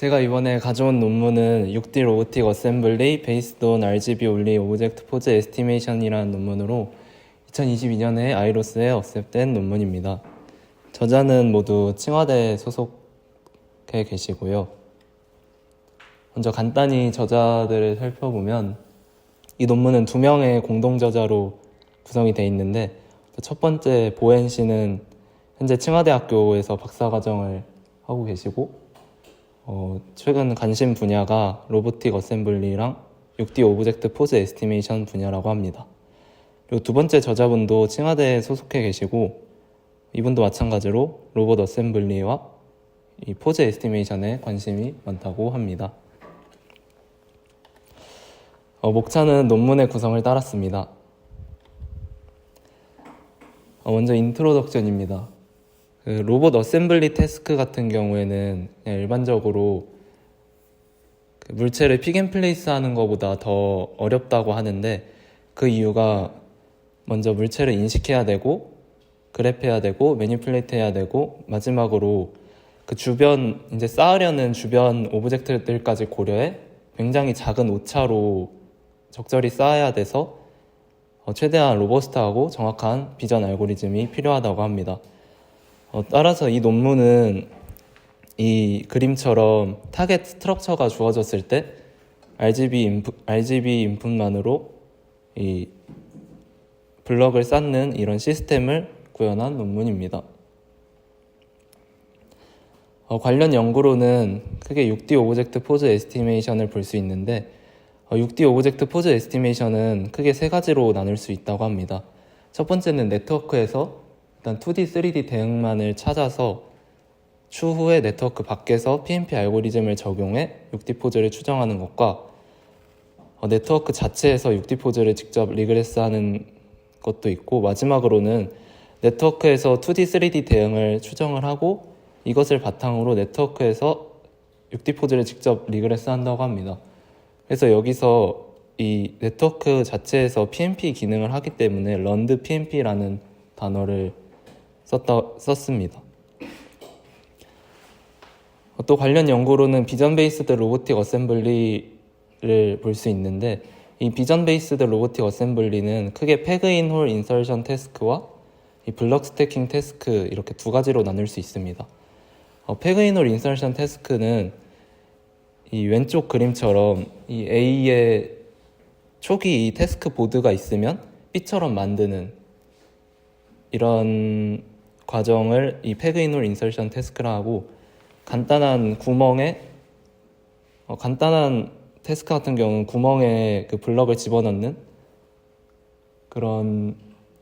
제가 이번에 가져온 논문은 6D 로보틱 어셈블리 베이스드 온 RGB 올리 오브젝트 포즈 에스티메이션이라는 논문으로 2022년에 아이로스에 어셉된 논문입니다. 저자는 모두 칭화대 소속해 계시고요. 먼저 간단히 저자들을 살펴보면 이 논문은 두 명의 공동 저자로 구성이 되어 있는데 첫 번째 보엔 씨는 현재 칭화대학교에서 박사과정을 하고 계시고 어, 최근 관심 분야가 로보틱 어셈블리랑 6D 오브젝트 포즈 에스티메이션 분야라고 합니다. 그리고 두 번째 저자분도 칭화대에 소속해 계시고 이분도 마찬가지로 로봇 어셈블리와 이 포즈 에스티메이션에 관심이 많다고 합니다. 어, 목차는 논문의 구성을 따랐습니다. 어, 먼저 인트로덕션입니다. 그 로봇 어셈블리 태스크 같은 경우에는 일반적으로 그 물체를 픽앤플레이스 하는 것보다 더 어렵다고 하는데 그 이유가 먼저 물체를 인식해야 되고 그래프해야 되고 매니플레이트 해야 되고 마지막으로 그 주변 이제 쌓으려는 주변 오브젝트들까지 고려해 굉장히 작은 오차로 적절히 쌓아야 돼서 어, 최대한 로버스트하고 정확한 비전 알고리즘이 필요하다고 합니다. 어, 따라서 이 논문은 이 그림처럼 타겟 스트럭처가 주어졌을 때 RGB 인풋, RGB 인풋만으로 이 블럭을 쌓는 이런 시스템을 구현한 논문입니다. 어, 관련 연구로는 크게 6D 오브젝트 포즈 에스티메이션을 볼 수 있는데 어, 6D 오브젝트 포즈 에스티메이션은 크게 세 가지로 나눌 수 있다고 합니다. 첫 번째는 네트워크에서 일단 2D, 3D 대응만을 찾아서 추후에 네트워크 밖에서 PNP 알고리즘을 적용해 6D 포즈를 추정하는 것과 어, 네트워크 자체에서 6D 포즈를 직접 리그레스하는 것도 있고 마지막으로는 네트워크에서 2D, 3D 대응을 추정을 하고 이것을 바탕으로 네트워크에서 6D 포즈를 직접 리그레스 한다고 합니다. 그래서 여기서 이 네트워크 자체에서 PNP 기능을 하기 때문에 런드 PNP라는 단어를 썼다, 썼습니다. 또 관련 연구로는 비전 베이스드 로보틱 어셈블리를 볼 수 있는데 이 비전 베이스드 로보틱 어셈블리는 크게 패그인 홀 인설션 태스크와 이 블럭 스태킹 태스크 이렇게 두 가지로 나눌 수 있습니다. 어, 패그인 홀 인설션 태스크는 이 왼쪽 그림처럼 이 A의 초기 이 태스크 보드가 있으면 B처럼 만드는 이런 과정을 이 패그인홀 인설션 태스크라 하고 간단한 구멍에 어, 간단한 태스크 같은 경우는 구멍에 그 블럭을 집어넣는 그런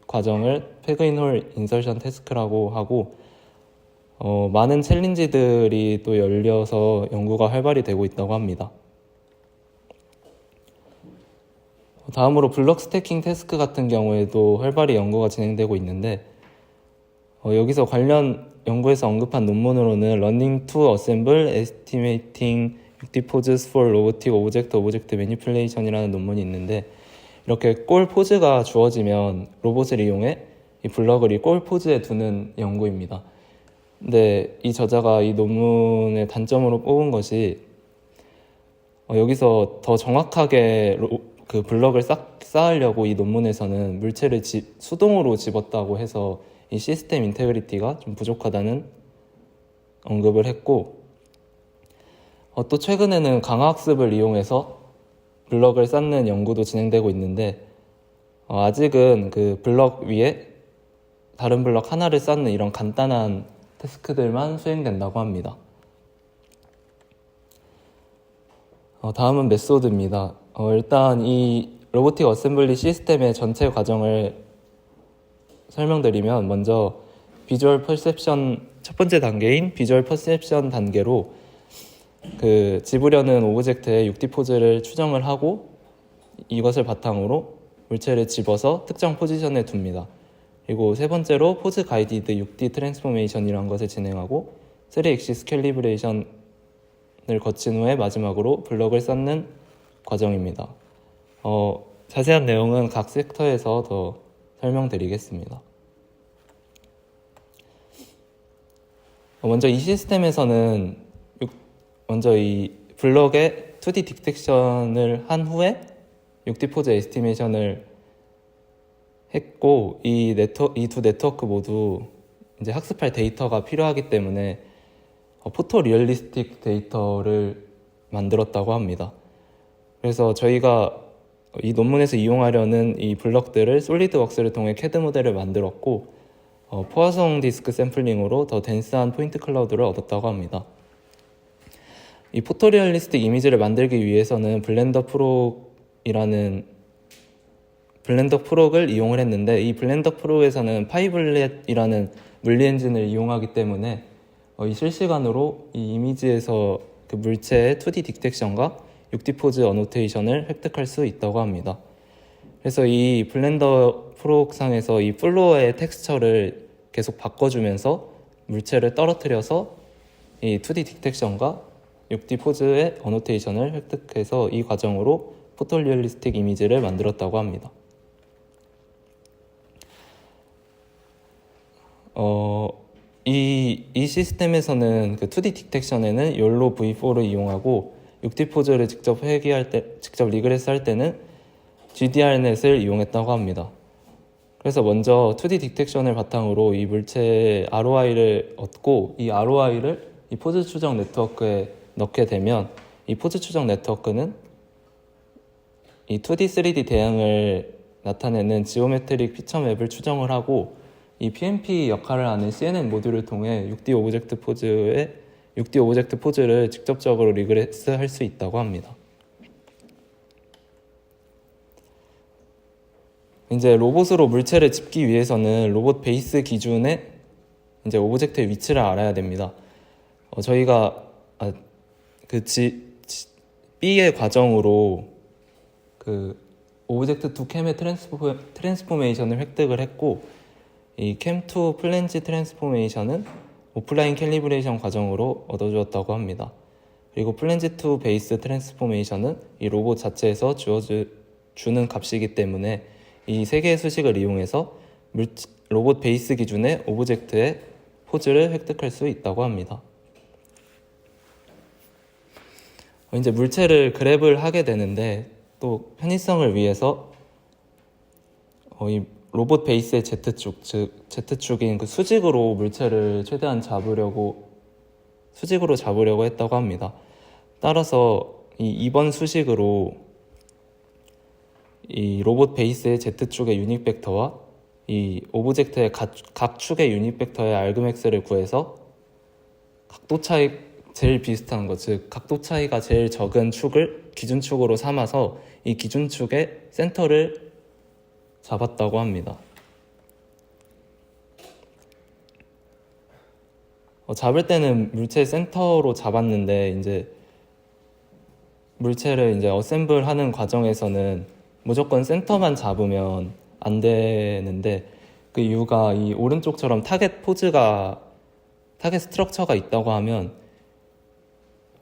과정을 패그인홀 인설션 태스크라고 하고 어, 많은 챌린지들이 또 열려서 연구가 활발히 되고 있다고 합니다. 다음으로 블럭 스태킹 태스크 같은 경우에도 활발히 연구가 진행되고 있는데 어, 여기서 관련 연구에서 언급한 논문으로는 Learning to Assemble Estimating 6D Poses for Robotic Object Object Manipulation이라는 논문이 있는데 이렇게 골 포즈가 주어지면 로봇을 이용해 이 블럭을 이 골 포즈에 두는 연구입니다. 근데 이 저자가 이 논문의 단점으로 뽑은 것이 어, 여기서 더 정확하게 로, 그 블럭을 쌓, 쌓으려고 이 논문에서는 물체를 집, 수동으로 집었다고 해서 이 시스템 인테그리티가 좀 부족하다는 언급을 했고 어, 또 최근에는 강화학습을 이용해서 블럭을 쌓는 연구도 진행되고 있는데 어, 아직은 그 블럭 위에 다른 블럭 하나를 쌓는 이런 간단한 태스크들만 수행된다고 합니다. 어, 다음은 메소드입니다. 어, 일단 이 로보틱 어셈블리 시스템의 전체 과정을 설명드리면 먼저 비주얼 퍼셉션 첫 번째 단계인 비주얼 퍼셉션 단계로 그 집으려는 오브젝트의 6D 포즈를 추정을 하고 이것을 바탕으로 물체를 집어서 특정 포지션에 둡니다. 그리고 세 번째로 포즈 가이디드 6D 트랜스포메이션이라는 것을 진행하고 3액시스 캘리브레이션을 거친 후에 마지막으로 블럭을 쌓는 과정입니다. 어, 자세한 내용은 각 섹터에서 더 설명드리겠습니다. 먼저 이 시스템에서는 먼저 이 블럭에 2D 딕텍션을 한 후에 6D 포즈 에스티메이션을 했고 이 네트워 이두 네트워크 모두 이제 학습할 데이터가 필요하기 때문에 어, 포토 리얼리스틱 데이터를 만들었다고 합니다. 그래서 저희가 이 논문에서 이용하려는 이 블럭들을 솔리드웍스를 통해 캐드 모델을 만들었고 어, 포화성 디스크 샘플링으로 더 덴스한 포인트 클라우드를 얻었다고 합니다. 이 포토리얼리스틱 이미지를 만들기 위해서는 블렌더 프로이라는 블렌더 프로를 이용을 했는데 이 블렌더 프로에서는 파이블렛이라는 물리 엔진을 이용하기 때문에 어, 이 실시간으로 이 이미지에서 그 물체의 2D 딕텍션과 6D 포즈 어노테이션을 획득할 수 있다고 합니다. 그래서 이 블렌더 프로상에서 이 플로어의 텍스처를 계속 바꿔주면서 물체를 떨어뜨려서 이 2D 딕텍션과 6D 포즈의 어노테이션을 획득해서 이 과정으로 포토리얼리스틱 이미지를 만들었다고 합니다. 어, 이, 이 시스템에서는 그 2D 딕텍션에는 욜로 V4를 이용하고 6D 포즈를 직접 회귀할 때, 직접 리그레스 할 때는 GDR넷을 이용했다고 합니다. 그래서 먼저 2D 딕텍션을 바탕으로 이 물체의 ROI를 얻고 이 ROI를 이 포즈 추적 네트워크에 넣게 되면 이 포즈 추적 네트워크는 이 2D, 3D 대응을 나타내는 지오메트릭 피처 맵을 추정을 하고 이 PMP 역할을 하는 CNN 모듈을 통해 6D 오브젝트 포즈의 6D 오브젝트 포즈를 직접적으로 리그레스 할 수 있다고 합니다. 이제 로봇으로 물체를 짚기 위해서는 로봇 베이스 기준의 이제 오브젝트의 위치를 알아야 됩니다. 어, 저희가 아, 그 지, 지, B의 과정으로 그 오브젝트 투 캠의 트랜스포, 트랜스포메이션을 획득을 했고 이 캠2 플랜지 트랜스포메이션은 오프라인 캘리브레이션 과정으로 얻어주었다고 합니다. 그리고 플랜지2 베이스 트랜스포메이션은 이 로봇 자체에서 주어주는 값이기 때문에 이 세 개의 수식을 이용해서 로봇 베이스 기준의 오브젝트의 포즈를 획득할 수 있다고 합니다. 어, 이제 물체를 그랩을 하게 되는데 또 편의성을 위해서 어, 이 로봇 베이스의 Z축, 즉 Z축인 그 수직으로 물체를 최대한 잡으려고 수직으로 잡으려고 했다고 합니다. 따라서 이 2번 수식으로 이 로봇 베이스의 Z축의 유닛 벡터와 이 오브젝트의 각, 각 축의 유닛 벡터의 알그맥스를 구해서 각도 차이 제일 비슷한 것, 즉 각도 차이가 제일 적은 축을 기준축으로 삼아서 이 기준축의 센터를 잡았다고 합니다. 어, 잡을 때는 물체 센터로 잡았는데 이제 물체를 이제 어셈블 하는 과정에서는 무조건 센터만 잡으면 안 되는데 그 이유가 이 오른쪽처럼 타겟 포즈가 타겟 스트럭처가 있다고 하면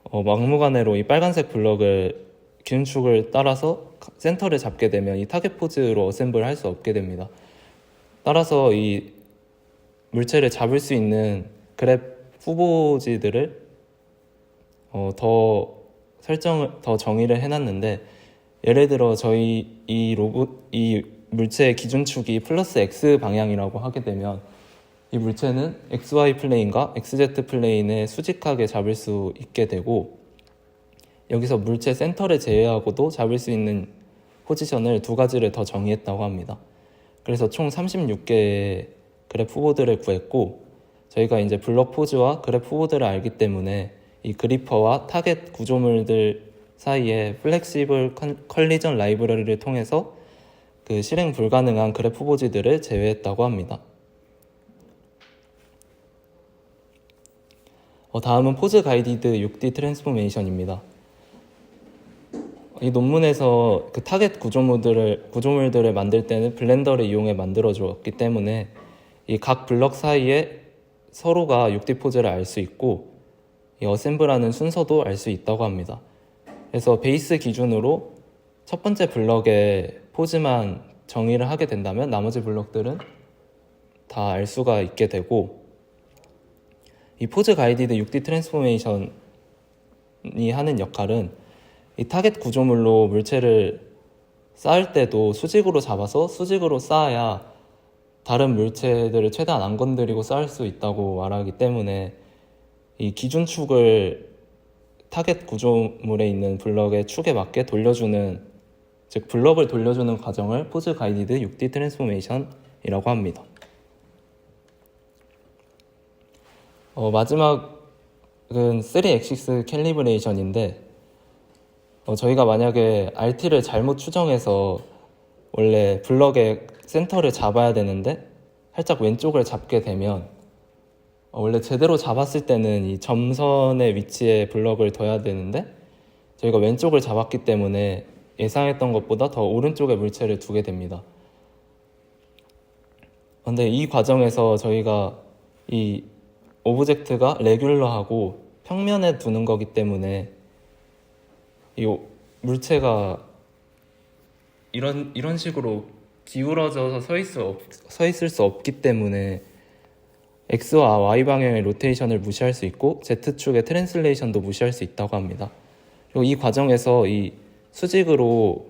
어, 막무가내로 이 빨간색 블럭을 기준축을 따라서 센터를 잡게 되면 이 타겟 포즈로 어셈블 할 수 없게 됩니다. 따라서 이 물체를 잡을 수 있는 그래프 후보지들을 어, 더 설정을 더 정의를 해놨는데 예를 들어 저희 이 로봇 이 물체의 기준축이 플러스 x 방향이라고 하게 되면 이 물체는 xy 플레인과 xz 플레인에 수직하게 잡을 수 있게 되고 여기서 물체 센터를 제외하고도 잡을 수 있는 포지션을 두 가지를 더 정의했다고 합니다. 그래서 총 36개의 그래프 후보들을 구했고 저희가 이제 블럭 포즈와 그래프 후보들을 알기 때문에 이 그리퍼와 타겟 구조물들 사이에 플렉시블 컬리전 라이브러리를 통해서 그 실행 불가능한 그래프 포즈들을 제외했다고 합니다. 어, 다음은 포즈 가이디드 6D 트랜스포메이션입니다. 이 논문에서 그 타겟 구조물들을 구조물들을 만들 때는 블렌더를 이용해 만들어 주었기 때문에 이 각 블럭 사이에 서로가 6D 포즈를 알 수 있고 이 어셈블하는 순서도 알 수 있다고 합니다. 그래서 베이스 기준으로 첫 번째 블럭의 포즈만 정의를 하게 된다면 나머지 블럭들은 다 알 수가 있게 되고 이 포즈 가이디드 6D 트랜스포메이션은 기준이 하는 역할은 이 타겟 구조물로 물체를 쌓을 때도 수직으로 잡아서 수직으로 쌓아야 다른 물체들을 최대한 안 건드리고 쌓을 수 있다고 말하기 때문에 이 기준축을 타겟 구조물에 있는 블럭의 축에 맞게 돌려주는 즉 블럭을 돌려주는 과정을 포즈 가이디드 6D 트랜스포메이션이라고 합니다. 어, 마지막은 3 엑시스 캘리브레이션인데 어, 저희가 만약에 RT를 잘못 추정해서 원래 블럭의 센터를 잡아야 되는데 살짝 왼쪽을 잡게 되면 어, 원래 제대로 잡았을 때는 이 점선의 위치에 블럭을 둬야 되는데 저희가 왼쪽을 잡았기 때문에 예상했던 것보다 더 오른쪽에 물체를 두게 됩니다. 근데 이 과정에서 저희가 이 오브젝트가 레귤러하고 평면에 두는 거기 때문에 이 오- 물체가 이런 이런 식으로 기울어져서 서 있을, 없, 서 있을 수 없기 때문에 X와 Y 방향의 로테이션을 무시할 수 있고 Z축의 트랜슬레이션도 무시할 수 있다고 합니다. 그리고 이 과정에서 이 수직으로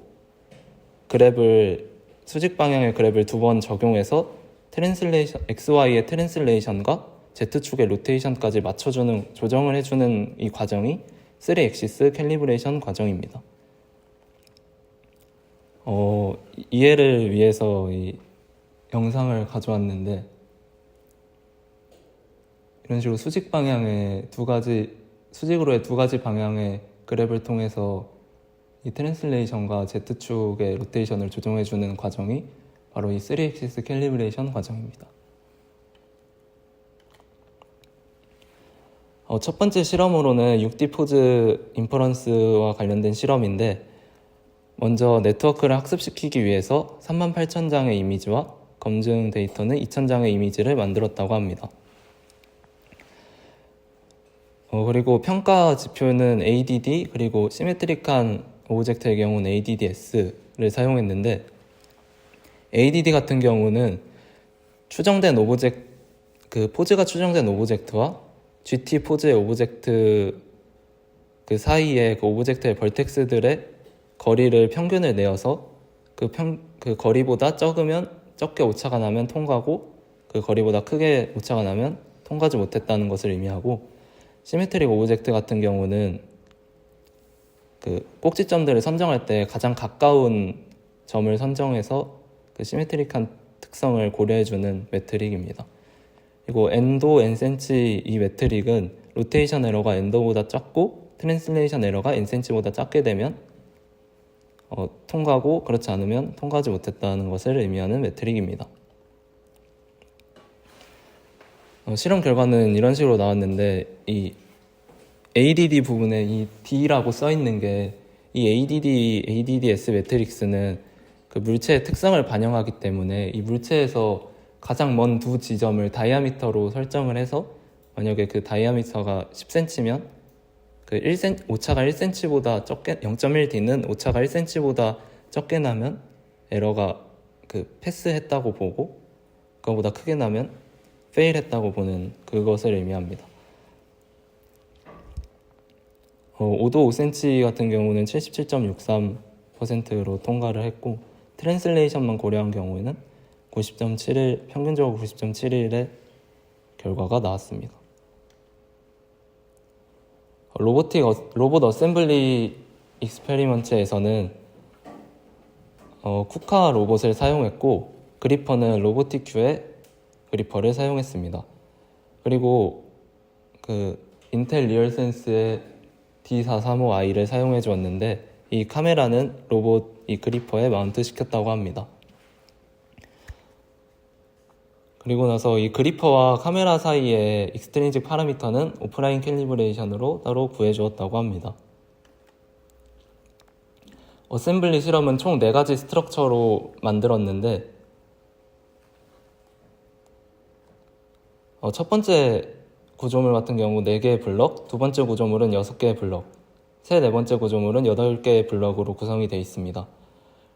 그랩을 수직 방향의 그랩을 두번 적용해서 트랜슬레이션 XY의 트랜슬레이션과 Z축의 로테이션까지 맞춰주는 조정을 해주는 이 과정이 3엑시스 캘리브레이션 과정입니다. 어, 이해를 위해서 이 영상을 가져왔는데 이런 식으로 수직 방향의 두 가지 수직으로의 두 가지 방향의 그랩을 통해서 이 트랜슬레이션과 Z축의 로테이션을 조정해주는 과정이 바로 이 3엑시스 캘리브레이션 과정입니다. 어, 첫 번째 실험으로는 6D 포즈 인퍼런스와 관련된 실험인데 먼저 네트워크를 학습시키기 위해서 38,000장의 이미지와 검증 데이터는 2,000장의 이미지를 만들었다고 합니다. 어, 그리고 평가 지표는 ADD 그리고 시메트릭한 오브젝트의 경우는 ADDS를 사용했는데 ADD 같은 경우는 추정된 오브젝트 그 포즈가 추정된 오브젝트와 GT 포즈의 오브젝트 그 사이에 그 오브젝트의 벌텍스들의 거리를 평균을 내어서 그, 평, 그 거리보다 적으면 적게 오차가 나면 통과고 그 거리보다 크게 오차가 나면 통과하지 못했다는 것을 의미하고 시메트릭 오브젝트 같은 경우는 그 꼭지점들을 선정할 때 가장 가까운 점을 선정해서 그 시메트릭한 특성을 고려해주는 매트릭입니다. 그리고 엔도, 엔센치 이 매트릭은 로테이션 에러가 엔도보다 작고 트랜슬레이션 에러가 엔센치보다 작게 되면 어, 통과고 그렇지 않으면 통과하지 못했다는 것을 의미하는 매트릭입니다. 어, 실험 결과는 이런 식으로 나왔는데 이 ADD 부분에 이 D라고 써 있는 게 이 ADD, ADDS 매트릭스는 그 물체의 특성을 반영하기 때문에 이 물체에서 가장 먼 두 지점을 다이아미터로 설정을 해서 만약에 그 다이아미터가 10cm면 그 1cm, 오차가 1cm보다 적게 0.1D는 오차가 1cm보다 적게 나면 에러가 그 패스했다고 보고 그거보다 크게 나면 페일했다고 보는 그것을 의미합니다. 어, 5도 5cm 같은 경우는 77.63%로 통과를 했고 트랜슬레이션만 고려한 경우에는 90.71 평균적으로 90.71의 결과가 나왔습니다. 로보틱 어, 로봇 어셈블리 익스페리먼트에서는 어, 쿠카 로봇을 사용했고 그리퍼는 로보틱 큐의 그리퍼를 사용했습니다. 그리고 그 인텔 리얼센스의 D435i를 사용해 주었는데 이 카메라는 로봇 이 그리퍼에 마운트 시켰다고 합니다. 그리고 나서 이 그리퍼와 카메라 사이의 익스트린직 파라미터는 오프라인 캘리브레이션으로 따로 구해주었다고 합니다. 어셈블리 실험은 총 4가지 스트럭처로 만들었는데 어, 첫 번째 구조물 같은 경우 4개의 블럭, 두 번째 구조물은 6개의 블럭, 세 네 번째 구조물은 8개의 블럭으로 구성이 되어 있습니다.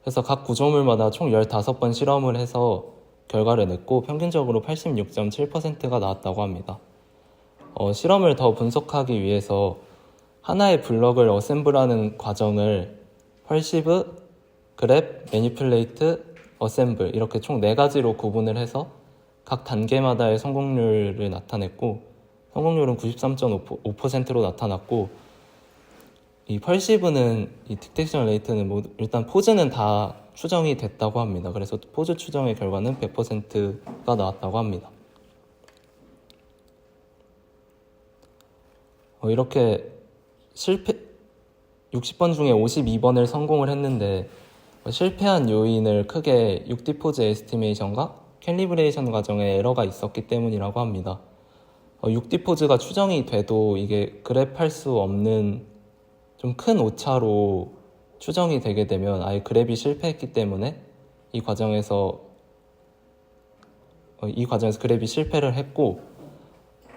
그래서 각 구조물마다 총 15번 실험을 해서 결과를 냈고 평균적으로 86.7%가 나왔다고 합니다. 어, 실험을 더 분석하기 위해서 하나의 블럭을 어셈블하는 과정을 펄시브, 그랩, 매니플레이트, 어셈블 이렇게 총네 가지로 구분을 해서 각 단계마다의 성공률을 나타냈고 성공률은 93.5%로 나타났고 이 펄시브는 이 딕텍션 레이트는 뭐 일단 포즈는 다 추정이 됐다고 합니다. 그래서 포즈 추정의 결과는 100%가 나왔다고 합니다. 어, 이렇게 실패 60번 중에 52번을 성공을 했는데 어, 실패한 요인을 크게 6D 포즈 에스티메이션과 캘리브레이션 과정에 에러가 있었기 때문이라고 합니다. 어, 6D 포즈가 추정이 돼도 이게 그랩할 수 없는 좀 큰 오차로 추정이 되게 되면 아예 그랩이 실패했기 때문에 이 과정에서 어, 이 과정에서 그랩이 실패를 했고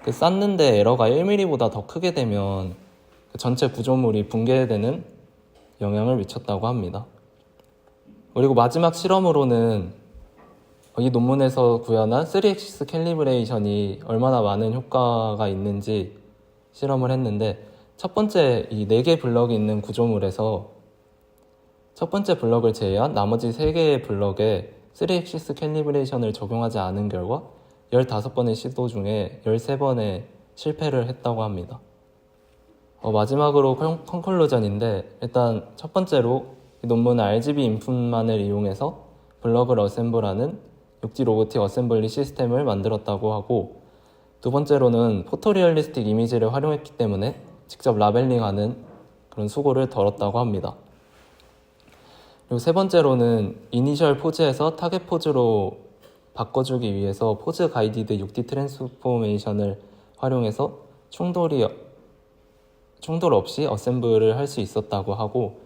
그 쌓는데 에러가 1mm보다 더 크게 되면 그 전체 구조물이 붕괴되는 영향을 미쳤다고 합니다. 그리고 마지막 실험으로는 이 논문에서 구현한 3액시스 캘리브레이션이 얼마나 많은 효과가 있는지 실험을 했는데 첫 번째 이 4개 블럭이 있는 구조물에서 첫 번째 블럭을 제외한 나머지 3개의 블럭에 3액시스 캘리브레이션을 적용하지 않은 결과 15번의 시도 중에 13번의 실패를 했다고 합니다. 어, 마지막으로 컨- 컨클루전인데 일단 첫 번째로 이 논문은 RGB 인풋만을 이용해서 블럭을 어셈블하는 육지 로보틱 어셈블리 시스템을 만들었다고 하고 두 번째로는 포토리얼리스틱 이미지를 활용했기 때문에 직접 라벨링하는 그런 수고를 덜었다고 합니다. 그리고 세 번째로는 이니셜 포즈에서 타겟 포즈로 바꿔주기 위해서 포즈 가이디드 6D 트랜스포메이션을 활용해서 충돌이 충돌 없이 어셈블을 할 수 있었다고 하고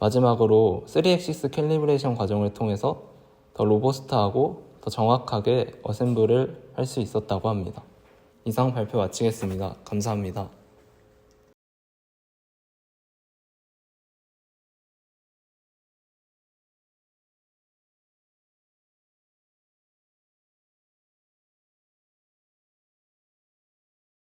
마지막으로 3액시스 캘리브레이션 과정을 통해서 더 로버스트하고 더 정확하게 어셈블을 할 수 있었다고 합니다. 이상 발표 마치겠습니다. 감사합니다.